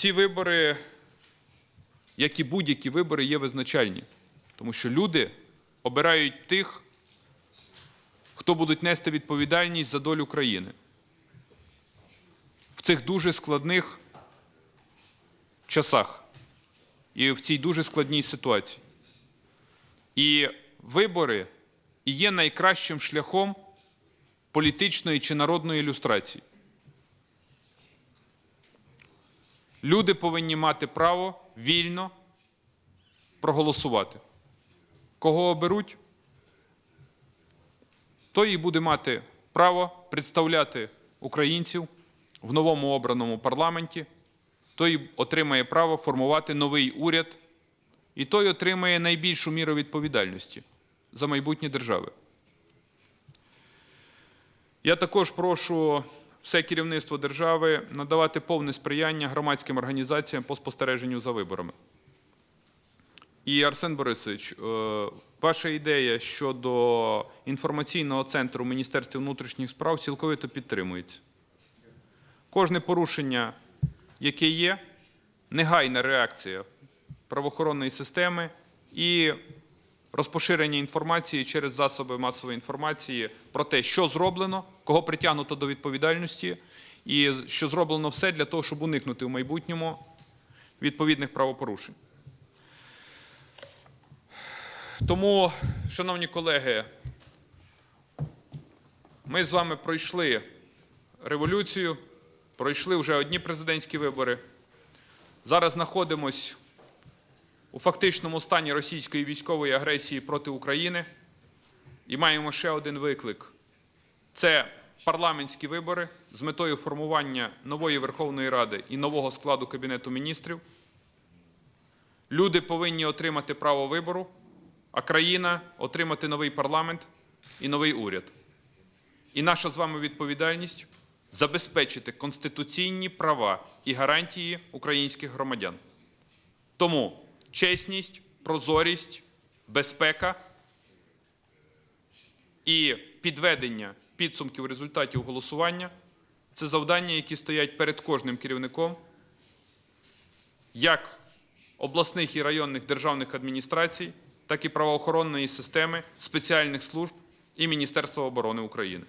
Ці вибори, як і будь-які вибори, є визначальні, тому що люди обирають тих, хто будуть нести відповідальність за долю країни в цих дуже складних часах і в цій дуже складній ситуації. І вибори є найкращим шляхом політичної чи народної ілюстрації. Люди повинні мати право вільно проголосувати. Кого оберуть, той і буде мати право представляти українців в новому обраному парламенті, той отримає право формувати новий уряд, і той отримає найбільшу міру відповідальності за майбутнє держави. Я також прошу все керівництво держави надавати повне сприяння громадським організаціям по спостереженню за виборами. І Арсен Борисович, е, ваша ідея щодо інформаційного центру Міністерства внутрішніх справ цілковито підтримується. Кожне порушення, яке є, негайна реакція правоохоронної системи і розпоширення інформації через засоби масової інформації про те, що зроблено, кого притягнуто до відповідальності, і що зроблено все для того, щоб уникнути в майбутньому відповідних правопорушень. Тому, шановні колеги, ми з вами пройшли революцію, пройшли вже одні президентські вибори. Зараз знаходимось у фактичному стані російської військової агресії проти України і маємо ще один виклик: це парламентські вибори з метою формування нової Верховної Ради і нового складу Кабінету міністрів. Люди повинні отримати право вибору, а країна отримати новий парламент і новий уряд. І наша з вами відповідальність забезпечити конституційні права і гарантії українських громадян. Тому чесність, прозорість, безпека і підведення підсумків результатів голосування це завдання, які стоять перед кожним керівником, як обласних і районних державних адміністрацій, так і правоохоронної системи, спеціальних служб і Міністерства оборони України.